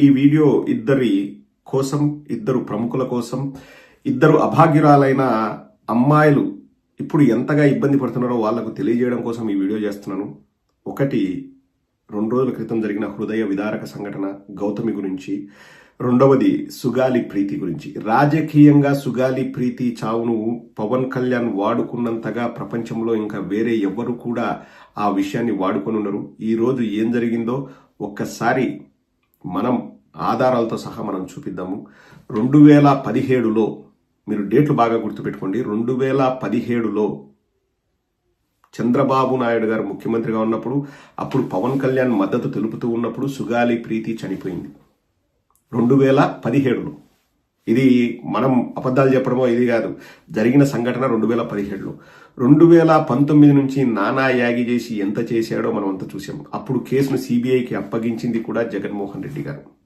ఈ వీడియో ఇద్దరి కోసం ఇద్దరు ప్రముఖుల కోసం ఇద్దరు అభాగ్యురాలైన అమ్మాయిలు ఇప్పుడు ఎంతగా ఇబ్బంది పడుతున్నారో వాళ్ళకు తెలియజేయడం కోసం ఈ వీడియో చేస్తున్నాను. ఒకటి రెండు రోజుల క్రితం జరిగిన హృదయ విదారక సంఘటన గౌతమి గురించి. రెండవది సుగాలి ప్రీతి గురించి. రాజకీయంగా సుగాలి ప్రీతి చావును పవన్ కళ్యాణ్ వాడుకున్నంతగా ప్రపంచంలో ఇంకా వేరే ఎవ్వరు కూడా ఆ విషయాన్ని వాడుకొని ఉన్నారు ఈరోజు ఏం జరిగిందో ఒక్కసారి మనం ఆధారాలతో సహా మనం చూపిద్దాము. రెండు వేల పదిహేడులో మీరు డేట్లు బాగా గుర్తుపెట్టుకోండి. రెండు వేల పదిహేడులో చంద్రబాబు నాయుడు గారు ముఖ్యమంత్రిగా ఉన్నప్పుడు అప్పుడు పవన్ కళ్యాణ్ మద్దతు తెలుపుతూ ఉన్నప్పుడు సుగాలి ప్రీతి చనిపోయింది. రెండు వేల పదిహేడులో. ఇది మనం అబద్ధాలు చెప్పడమో ఇది కాదు. జరిగిన సంఘటన రెండు వేల పదిహేడులో. రెండు వేల పంతొమ్మిది నుంచి నానా యాగి చేసి ఎంత చేశాడో మనం అంతా చూసాం అప్పుడు కేసును సిబిఐకి అప్పగించింది కూడా జగన్మోహన్ రెడ్డి గారు.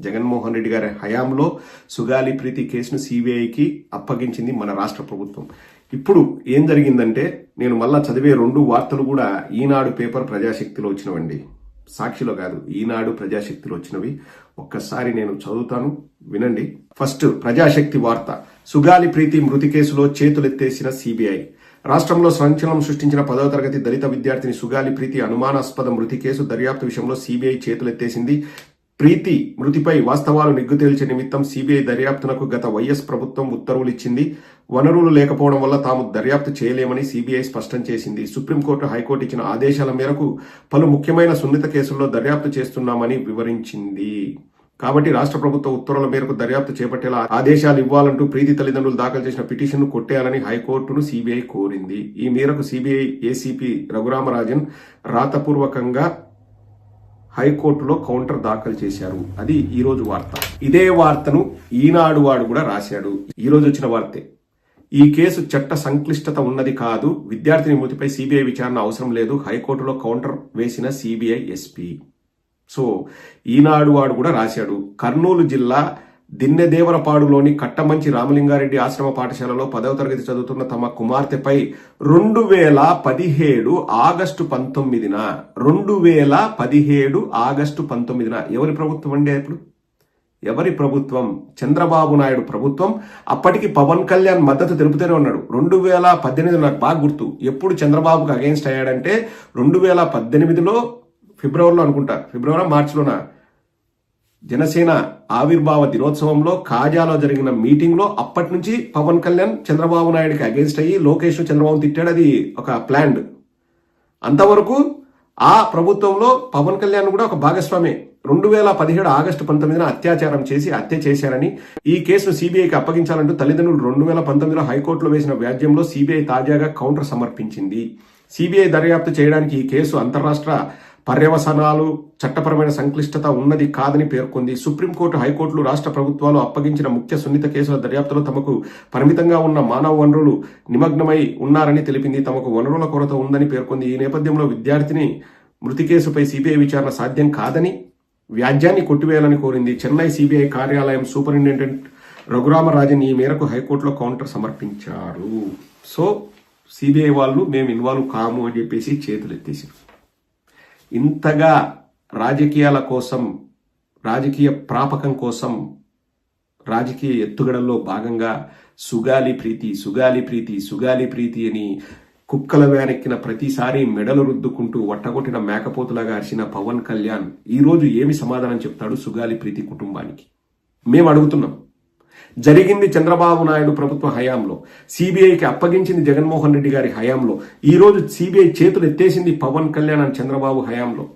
జగన్మోహన్ రెడ్డి గారి హయాంలో సుగాలి ప్రీతి కేసును సిబిఐకి అప్పగించింది మన రాష్ట్ర ప్రభుత్వం. ఇప్పుడు ఏం జరిగిందంటే నేను మళ్ళా చదివే రెండు వార్తలు కూడా ఈనాడు పేపర్ ప్రజాశక్తిలో వచ్చినవండి. సాక్షిలో కాదు ఈనాడు ప్రజాశక్తిలో వచ్చినవి. ఒక్కసారి నేను చదువుతాను వినండి. ఫస్ట్ ప్రజాశక్తి వార్త. సుగాలి ప్రీతి మృతి కేసులో చేతులెత్తేసిన సిబిఐ. రాష్ట్రంలో సంచలనం సృష్టించిన పదవ తరగతి దళిత విద్యార్థిని సుగాలి ప్రీతి అనుమానాస్పద మృతి కేసు దర్యాప్తు విషయంలో సిబిఐ చేతులెత్తేసింది ప్రీతి మృతిపై వాస్తవాలు నిగ్గు తేల్చే నిమిత్తం సిబిఐ దర్యాప్తునకు గత వైఎస్ ప్రభుత్వం ఉత్తర్వులు ఇచ్చింది వనరులు లేకపోవడం వల్ల తాము దర్యాప్తు చేయలేమని సిబిఐ స్పష్టం చేసింది. సుప్రీంకోర్టు హైకోర్టు ఇచ్చిన ఆదేశాల మేరకు పలు ముఖ్యమైన సున్నిత కేసుల్లో దర్యాప్తు చేస్తున్నామని వివరించింది. కాబట్టి రాష్ట్ర ప్రభుత్వ ఉత్తర్వుల మేరకు దర్యాప్తు చేపట్టేలా ఆదేశాలు ఇవ్వాలంటూ ప్రీతి తల్లిదండ్రులు దాఖలు చేసిన పిటిషన్ను కొట్టేయాలని హైకోర్టును సిబిఐ కోరింది. ఈ మేరకు సిబిఐ ఏసీపీ రఘురామరాజన్ రాతపూర్వకంగా హైకోర్టులో కౌంటర్ దాఖలు చేశారు. అది ఈ రోజు వార్త. ఇదే వార్తను ఈనాడు వాడు కూడా రాశాడు. ఈ రోజు వచ్చిన వార్తే. ఈ కేసు చట్ట సంక్లిష్టత ఉన్నది కాదు. విద్యార్థిని మృతిపై సిబిఐ విచారణ అవసరం లేదు. హైకోర్టులో కౌంటర్ వేసిన సిబిఐ ఎస్పీ. సో ఈనాడు వాడు కూడా రాశాడు. కర్నూలు జిల్లా దిన్నెదేవరపాడులోని కట్టమంచి రామలింగారెడ్డి ఆశ్రమ పాఠశాలలో పదవ తరగతి చదువుతున్న తమ కుమార్తెపై రెండు వేల పదిహేడు ఆగస్టు పంతొమ్మిదిన రెండు వేల పదిహేడు ఆగస్టు పంతొమ్మిదిన ఎవరి ప్రభుత్వం అండి ఇప్పుడు ఎవరి ప్రభుత్వం? చంద్రబాబు నాయుడు ప్రభుత్వం. అప్పటికి పవన్ కళ్యాణ్ మద్దతు తెలుపుతూనే ఉన్నాడు. రెండు వేల పద్దెనిమిది నాకు బాగా గుర్తు. ఎప్పుడు చంద్రబాబుకు అగేన్స్ట్ అయ్యాడంటే రెండు వేల పద్దెనిమిదిలో ఫిబ్రవరిలో అనుకుంటా. ఫిబ్రవరి మార్చిలోనా? జనసేన ఆవిర్భావ దినోత్సవంలో కాజాలో జరిగిన మీటింగ్లో అప్పటి నుంచి పవన్ కళ్యాణ్ చంద్రబాబు నాయుడుకి అగేన్స్ట్ అయ్యి లోకేష్ చంద్రబాబు తిట్టాడు. అది ఒక ప్లాన్డ్ అంతవరకు ఆ ప్రభుత్వంలో పవన్ కళ్యాణ్ కూడా ఒక భాగస్వామి. రెండు వేల పదిహేడు ఆగస్టు పంతొమ్మిదిన అత్యాచారం చేసి హత్య చేశారని ఈ కేసును సిబిఐకి అప్పగించాలంటూ తల్లిదండ్రులు రెండు వేల పంతొమ్మిదిలో హైకోర్టులో వేసిన వ్యాజ్యంలో సిబిఐ తాజాగా కౌంటర్ సమర్పించింది. సిబిఐ దర్యాప్తు చేయడానికి ఈ కేసు అంతరాష్ట్ర పర్యవసనాలు చట్టపరమైన సంక్లిష్టత ఉన్నది కాదని పేర్కొంది. సుప్రీంకోర్టు హైకోర్టులు రాష్ట్ర ప్రభుత్వాలు అప్పగించిన ముఖ్య సున్నిత కేసుల దర్యాప్తులో తమకు పరిమితంగా ఉన్న మానవ వనరులు నిమగ్నమై ఉన్నారని తెలిపింది. తమకు వనరుల కొరత ఉందని పేర్కొంది. ఈ నేపథ్యంలో విద్యార్థిని మృతి కేసుపై సిబిఐ విచారణ సాధ్యం కాదని వ్యాజ్యాన్ని కొట్టివేయాలని కోరింది. చెన్నై సిబిఐ కార్యాలయం సూపరింటెండెంట్ రఘురామరాజన్ ఈ మేరకు హైకోర్టులో కౌంటర్ సమర్పించారు. సో సిబిఐ వాళ్ళు మేము ఇన్వాల్వ్ కాము అని చెప్పేసి చేతులు ఎత్తేసారు ఇంతగా రాజకీయాల కోసం రాజకీయ ప్రాపకం కోసం రాజకీయ ఎత్తుగడల్లో భాగంగా సుగాలి ప్రీతి సుగాలి ప్రీతి సుగాలి ప్రీతి అని కుక్కల వేనెక్కిన ప్రతిసారి మెడలు రుద్దుకుంటూ వట్టగొట్టిన మేకపోతులాగా అరిచిన పవన్ కళ్యాణ్ ఈరోజు ఏమి సమాధానం చెప్తాడు సుగాలి ప్రీతి కుటుంబానికి? మేము అడుగుతున్నాం జరిగింది చంద్రబాబు నాయుడు ప్రభుత్వ హయాంలో. సిబిఐకి అప్పగించింది జగన్మోహన్ రెడ్డి గారి హయాంలో. ఈ రోజు సిబిఐ చేతులు ఎత్తేసింది పవన్ కళ్యాణ్ అని చంద్రబాబు హయాంలో.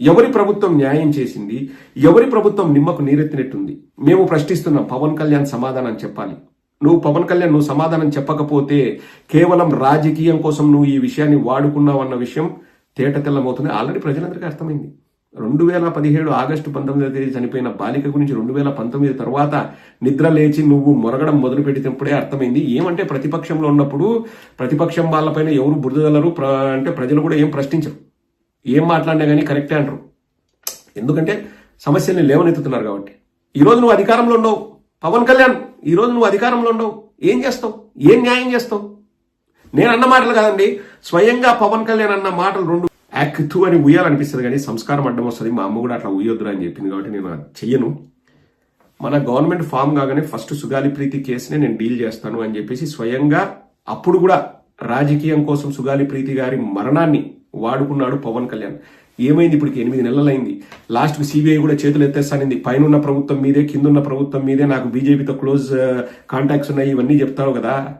ఎవరి ప్రభుత్వం న్యాయం చేసింది? ఎవరి ప్రభుత్వం నిమ్మకు నీరెత్తినట్టుంది? మేము ప్రశ్నిస్తున్నాం పవన్ కళ్యాణ్ సమాధానం చెప్పాలి. నువ్వు పవన్ కళ్యాణ్ నువ్వు సమాధానం చెప్పకపోతే కేవలం రాజకీయం కోసం నువ్వు ఈ విషయాన్ని వాడుకున్నావు అన్న విషయం తేట తెల్లమవుతుంది ఆల్రెడీ ప్రజలందరికీ అర్థమైంది. రెండు వేల పదిహేడు ఆగస్టు పంతొమ్మిదవ తేదీ చనిపోయిన బాలిక గురించి రెండు వేల పంతొమ్మిది తర్వాత నిద్ర లేచి నువ్వు మొరగడం మొదలు పెట్టినప్పుడే అర్థమైంది. ఏమంటే ప్రతిపక్షంలో ఉన్నప్పుడు ప్రతిపక్షం వాళ్ళపైన ఎవరు బురదలరు అంటే ప్రజలు కూడా ఏం ప్రశ్నించరు. ఏం మాట్లాడినా కానీ కరెక్టే అంటారు. ఎందుకంటే సమస్యల్ని లేవనెత్తుతున్నారు కాబట్టి. ఈరోజు నువ్వు అధికారంలో ఉండవు. పవన్ కళ్యాణ్ ఈరోజు నువ్వు అధికారంలో ఉండవు. ఏం చేస్తావు? ఏం న్యాయం చేస్తావు? నేను అన్న మాటలు కాదండి. స్వయంగా పవన్ కళ్యాణ్ అన్న మాటలు రెండు యాక్తు అని ఉయ్యాలనిపిస్తుంది కానీ సంస్కారం అడ్డం వస్తుంది. మా అమ్మ కూడా అట్లా ఉయ్యొద్దురా అని చెప్పింది కాబట్టి నేను చెయ్యను. మన గవర్నమెంట్ ఫామ్ కాగానే ఫస్ట్ సుగాలి ప్రీతి కేసునే నేను డీల్ చేస్తాను అని చెప్పేసి స్వయంగా అప్పుడు కూడా రాజకీయం కోసం సుగాలి ప్రీతి గారి మరణాన్ని వాడుకున్నాడు పవన్ కళ్యాణ్. ఏమైంది ఇప్పటికి? ఎనిమిది నెలలైంది. లాస్ట్ సిబిఐ కూడా చేతులు ఎత్తేస్తానింది. పైన ఉన్న ప్రభుత్వం మీదే కిందున్న ప్రభుత్వం మీదే నాకు బీజేపీతో క్లోజ్ కాంటాక్ట్స్ ఉన్నాయి ఇవన్నీ చెప్తావు కదా.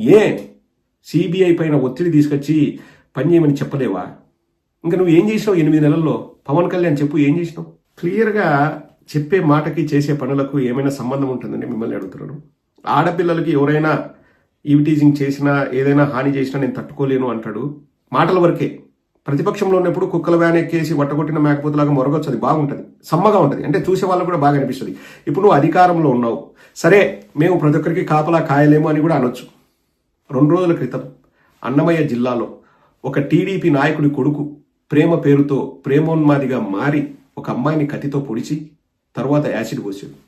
ఏ? సిబిఐ పైన ఒత్తిడి తీసుకొచ్చి పని చేయమని చెప్పలేవా? ఇంకా నువ్వు ఏం చేసినావు ఎనిమిది నెలల్లో? పవన్ కళ్యాణ్ చెప్పు ఏం చేసినావు? క్లియర్గా చెప్పే మాటకి చేసే పనులకు ఏమైనా సంబంధం ఉంటుందని మిమ్మల్ని అడుగుతున్నాను. ఆడపిల్లలకి ఎవరైనా ఈవిటీజింగ్ చేసినా ఏదైనా హాని చేసినా నేను తట్టుకోలేను అంటాడు. మాటల వరకే. ప్రతిపక్షంలో ఉన్నప్పుడు కుక్కల వ్యాన్ ఎక్కేసి వట్టగొట్టిన మేకపోతలాగా మొరగొచ్చు అది బాగుంటుంది. సమ్మగా ఉంటుంది. అంటే చూసే వాళ్ళకు కూడా బాగా అనిపిస్తుంది. ఇప్పుడు నువ్వు అధికారంలో ఉన్నావు. సరే మేము ప్రతి ఒక్కరికి కాపలా కాయలేము అని కూడా అనొచ్చు. రెండు రోజుల క్రితం అన్నమయ్య జిల్లాలో ఒక టీడీపీ నాయకుడి కొడుకు ప్రేమ పేరుతో ప్రేమోన్మాదిగా మారి ఒక అమ్మాయిని కత్తితో పొడిచి తర్వాత యాసిడ్ పోసాడు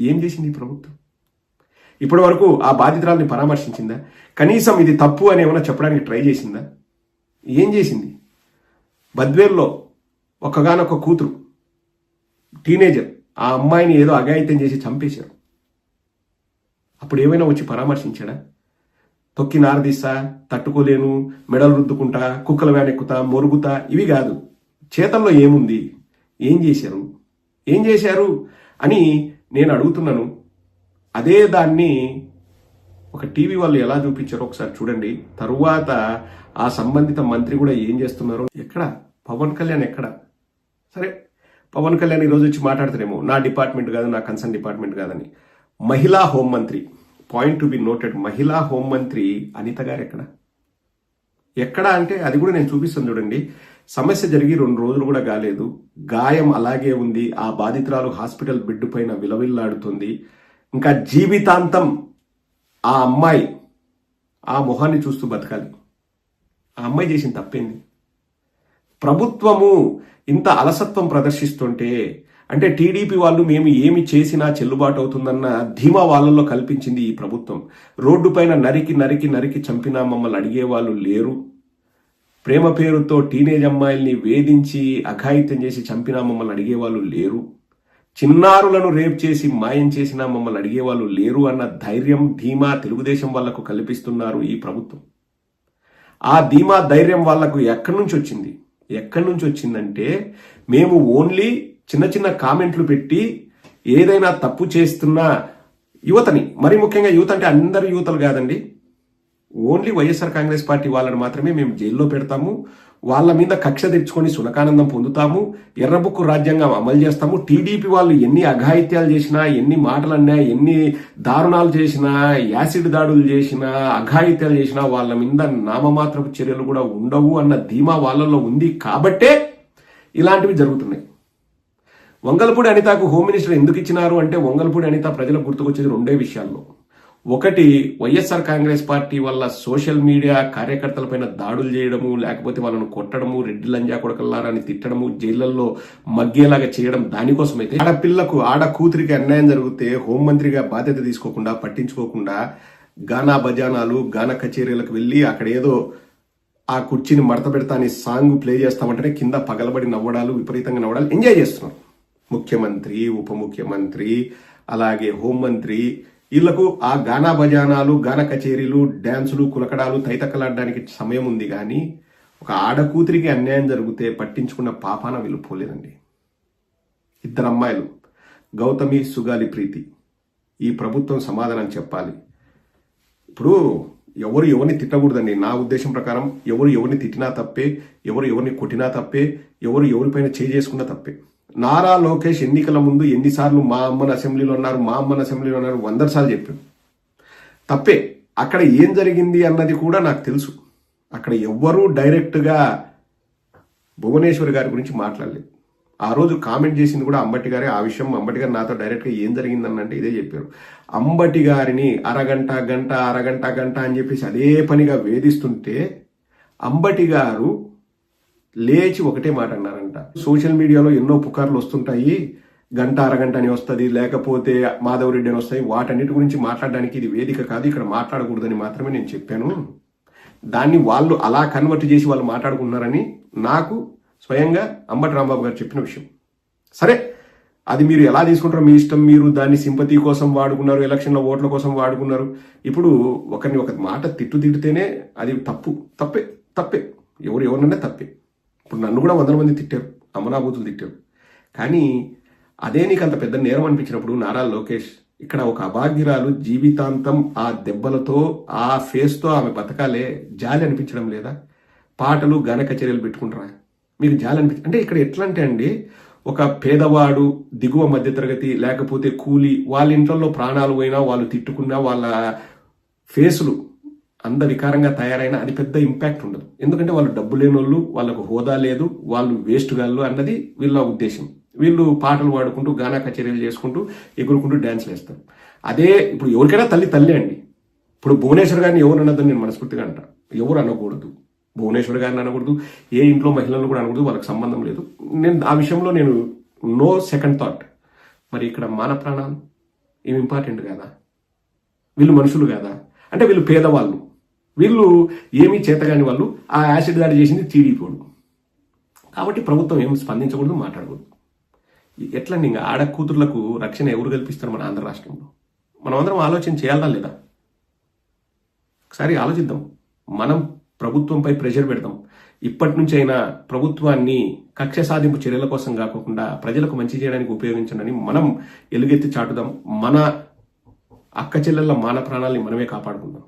ఏం చేసింది ప్రభుత్వం? ఇప్పటి వరకు ఆ బాధితురాల్ని పరామర్శించిందా? కనీసం ఇది తప్పు అని ఏమైనా చెప్పడానికి ట్రై చేసిందా? ఏం చేసింది? బద్వేల్లో ఒకగానొక కూతురు టీనేజర్ ఆ అమ్మాయిని ఏదో అఘాయిత్యం చేసి చంపేశారు. అప్పుడు ఏమైనా వచ్చి పరామర్శించాడా? తొక్కి నారదీస్తా తట్టుకోలేను మెడలు రుద్దుకుంటా కుక్కల వేడెక్కుతా మొరుగుతా ఇవి కాదు. చేతల్లో ఏముంది? ఏం చేశారు? ఏం చేశారు? అని నేను అడుగుతున్నాను. అదే దాన్ని ఒక టీవీ వాళ్ళు ఎలా చూపించారో ఒకసారి చూడండి. తరువాత ఆ సంబంధిత మంత్రి కూడా ఏం చేస్తున్నారో. ఎక్కడ? పవన్ కళ్యాణ్ ఎక్కడ? సరే పవన్ కళ్యాణ్ ఈరోజు వచ్చి మాట్లాడతారేమో నా డిపార్ట్మెంట్ కాదు నా కన్సర్న్ డిపార్ట్మెంట్ కాదని. మహిళా హోంమంత్రి పాయింట్ టు బి నోటెడ్ మహిళా హోంమంత్రి అనిత గారు ఎక్కడ? ఎక్కడ అంటే అది కూడా నేను చూపిస్తాను చూడండి. సమస్య జరిగి రెండు రోజులు కూడా కాలేదు. గాయం అలాగే ఉంది. ఆ బాధితురాలు హాస్పిటల్ బెడ్ పైన విలవిల్లాడుతుంది. ఇంకా జీవితాంతం ఆ అమ్మాయి ఆ మొహాన్ని చూస్తూ బతకాలి. ఆ అమ్మాయి చేసిన తప్పేంది? ప్రభుత్వము ఇంత అలసత్వం ప్రదర్శిస్తుంటే అంటే టీడీపీ వాళ్ళు మేము ఏమి చేసినా చెల్లుబాటు అవుతుందన్న ధీమా వాళ్ళల్లో కల్పించింది ఈ ప్రభుత్వం. రోడ్డుపైన నరికి నరికి నరికి చంపినా మమ్మల్ని అడిగే వాళ్ళు లేరు. ప్రేమ పేరుతో టీనేజ్ అమ్మాయిల్ని వేధించి అఘాయిత్యం చేసి చంపినా మమ్మల్ని అడిగేవాళ్ళు లేరు. చిన్నారులను రేప్ చేసి మాయం చేసినా మమ్మల్ని అడిగేవాళ్ళు లేరు అన్న ధైర్యం ధీమా తెలుగుదేశం వాళ్ళకు కల్పిస్తున్నారు ఈ ప్రభుత్వం. ఆ ధీమా ధైర్యం వాళ్ళకు ఎక్కడి నుంచి వచ్చింది? ఎక్కడి నుంచి వచ్చిందంటే మేము ఓన్లీ చిన్న చిన్న కామెంట్లు పెట్టి ఏదైనా తప్పు చేస్తున్న యువతని మరి ముఖ్యంగా యువత అంటే అందరు యువతలు కాదండి. ఓన్లీ వైఎస్ఆర్ కాంగ్రెస్ పార్టీ వాళ్ళని మాత్రమే మేము జైల్లో పెడతాము. వాళ్ళ మీద కక్ష తెచ్చుకొని సునకానందం పొందుతాము. ఎర్రబుక్కు రాజ్యాంగం అమలు చేస్తాము. టీడీపీ వాళ్ళు ఎన్ని అఘాయిత్యాలు చేసినా ఎన్ని మాటలు అన్నా ఎన్ని దారుణాలు చేసినా యాసిడ్ దాడులు చేసినా అఘాయిత్యాలు చేసినా వాళ్ళ మీద నామమాత్రపు చర్యలు కూడా ఉండవు అన్న ధీమా వాళ్ళల్లో ఉంది కాబట్టే ఇలాంటివి జరుగుతున్నాయి. వంగలపూడి అనితకు హోమ్ మినిస్టర్ ఎందుకు ఇచ్చినారు అంటే వంగలపూడి అనిత ప్రజలకు గుర్తుకొచ్చేది రెండే విషయాల్లో. ఒకటి వైఎస్ఆర్ కాంగ్రెస్ పార్టీ వల్ల సోషల్ మీడియా కార్యకర్తలపైన దాడులు చేయడము లేకపోతే వాళ్ళను కొట్టడము రెడ్డి లంజా కొడకల్లారని తిట్టడము జైళ్ళలో మగ్గేలాగా చేయడం దానికోసమైతే ఆడపిల్లకు ఆడ కూతురికి అన్యాయం జరిగితే హోంమంత్రిగా బాధ్యత తీసుకోకుండా పట్టించుకోకుండా గానా బజానాలు గాన కచేరీలకు వెళ్ళి అక్కడ ఏదో ఆ కుర్చీని మడత పెడతా అని సాంగ్ ప్లే చేస్తామంటేనే కింద పగలబడి నవ్వడాలు విపరీతంగా నవ్వడాలు ఎంజాయ్ చేస్తున్నారు. ముఖ్యమంత్రి ఉప ముఖ్యమంత్రి అలాగే హోంమంత్రి వీళ్ళకు ఆ గానా భజానాలు గాన కచేరీలు డ్యాన్సులు కులకడాలు తైతకలాడడానికి సమయం ఉంది కానీ ఒక ఆడకూతురికి అన్యాయం జరిగితే పట్టించుకున్న పాపాన వీళ్ళు పోలేదండి. ఇద్దరు అమ్మాయిలు గౌతమి సుగాలి ప్రీతి. ఈ ప్రభుత్వం సమాధానం చెప్పాలి. ఇప్పుడు ఎవరు ఎవరిని తిట్టకూడదండి. నా ఉద్దేశం ప్రకారం ఎవరు ఎవరిని తిట్టినా తప్పే ఎవరు ఎవరిని కొట్టినా తప్పే ఎవరు ఎవరిపైన చేసుకున్నా తప్పే. నారా లోకేష్ ఎన్నికల ముందు ఎన్నిసార్లు మా అమ్మని అసెంబ్లీలో ఉన్నారు మా అమ్మని అసెంబ్లీలో ఉన్నారు వంద సార్లు చెప్పాడు. తప్పే అక్కడ ఏం జరిగింది అన్నది కూడా నాకు తెలుసు. అక్కడ ఎవ్వరూ డైరెక్ట్గా భువనేశ్వర్ గారి గురించి మాట్లాడలేదు. ఆ రోజు కామెంట్ చేసింది కూడా అంబటి గారే ఆ విషయం అంబటి గారు నాతో డైరెక్ట్గా ఏం జరిగిందనంటే ఇదే చెప్పారు. అంబటి గారిని అరగంట గంట అరగంట గంట అని చెప్పేసి అదే పనిగా వేధిస్తుంటే అంబటి గారు లేచి ఒకటే మాట అన్నారంట. సోషల్ మీడియాలో ఎన్నో పుకార్లు వస్తుంటాయి. గంట అరగంట అని వస్తుంది. లేకపోతే మాధవరెడ్డి అని వస్తాయి. వాటన్నిటి గురించి మాట్లాడడానికి ఇది వేదిక కాదు. ఇక్కడ మాట్లాడకూడదని మాత్రమే నేను చెప్పాను. దాన్ని వాళ్ళు అలా కన్వర్ట్ చేసి వాళ్ళు మాట్లాడుకున్నారని నాకు స్వయంగా అంబటి రాంబాబు గారు చెప్పిన విషయం. సరే అది మీరు ఎలా తీసుకుంటారో మీ ఇష్టం. మీరు దాన్ని సింపతి కోసం వాడుకున్నారు. ఎలక్షన్లో ఓట్ల కోసం వాడుకున్నారు. ఇప్పుడు ఒకరిని ఒక మాట తిట్టు తిడితేనే అది తప్పు. తప్పే తప్పే. ఎవరు ఎవరినన్నా తప్పే. ఇప్పుడు నన్ను కూడా వందల మంది తిట్టారు. అమనాభూతులు తిట్టారు. కానీ అదే నీకు అంత పెద్ద నేరం అనిపించినప్పుడు నారా లోకేష్ ఇక్కడ ఒక అభాగ్యురాలు జీవితాంతం ఆ దెబ్బలతో ఆ ఫేస్తో ఆమె బతకాలే జాలి అనిపించడం లేదా? పాటలు గాన కచేరీలు పెట్టుకుంటారా? మీకు జాలి అనిపించ అంటే ఇక్కడ ఎట్లా అంటే అండి ఒక పేదవాడు దిగువ మధ్యతరగతి లేకపోతే కూలి వాళ్ళ ఇంట్లో ప్రాణాలు పోయినా వాళ్ళు తిట్టుకున్నా వాళ్ళ ఫేసులు అంద వికారంగా తయారైనా అది పెద్ద ఇంపాక్ట్ ఉండదు. ఎందుకంటే వాళ్ళు డబ్బు లేని వాళ్ళు వాళ్ళకు హోదా లేదు వాళ్ళు వేస్ట్ గాళ్ళు అన్నది వీళ్ళ ఉద్దేశం. వీళ్ళు పాటలు పాడుకుంటూ గానా కచేరీలు చేసుకుంటూ ఎగురుకుంటూ డ్యాన్స్లు వేస్తారు అదే ఇప్పుడు ఎవరికైనా తల్లి తల్లి అండి. ఇప్పుడు భువనేశ్వర్ గారిని ఎవరు అన్నదని నేను మనస్ఫూర్తిగా అంట. ఎవరు అనకూడదు. భువనేశ్వర్ గారిని అనకూడదు. ఏ ఇంట్లో మహిళలను కూడా అనకూడదు. వాళ్ళకి సంబంధం లేదు. నేను ఆ విషయంలో నేను నో సెకండ్ థాట్ మరి ఇక్కడ మాన ప్రాణాలు ఇవి ఇంపార్టెంట్ కదా? వీళ్ళు మనుషులు కదా? అంటే వీళ్ళు పేదవాళ్ళు. వీళ్ళు ఏమీ చేతగాని వాళ్ళు. ఆ యాసిడ్ దాడి చేసింది టీడీపీడు కాబట్టి ప్రభుత్వం ఏం స్పందించకూడదు మాట్లాడకూడదు. ఎట్లండి ఇంకా ఆడ కూతుర్లకు రక్షణ ఎవరు కల్పిస్తారు మన ఆంధ్ర రాష్ట్రంలో? మనం అందరం ఆలోచన చేయాలా లేదా? ఒకసారి ఆలోచిద్దాం. మనం ప్రభుత్వంపై ప్రెషర్ పెడదాం ఇప్పటి నుంచి అయినా ప్రభుత్వాన్ని కక్ష సాధింపు చర్యల కోసం కాకుండా ప్రజలకు మంచి చేయడానికి ఉపయోగించండి మనం ఎలుగెత్తి చాటుదాం. మన అక్క చెల్లెళ్ళ మాన ప్రాణాలని మనమే కాపాడుకుందాం.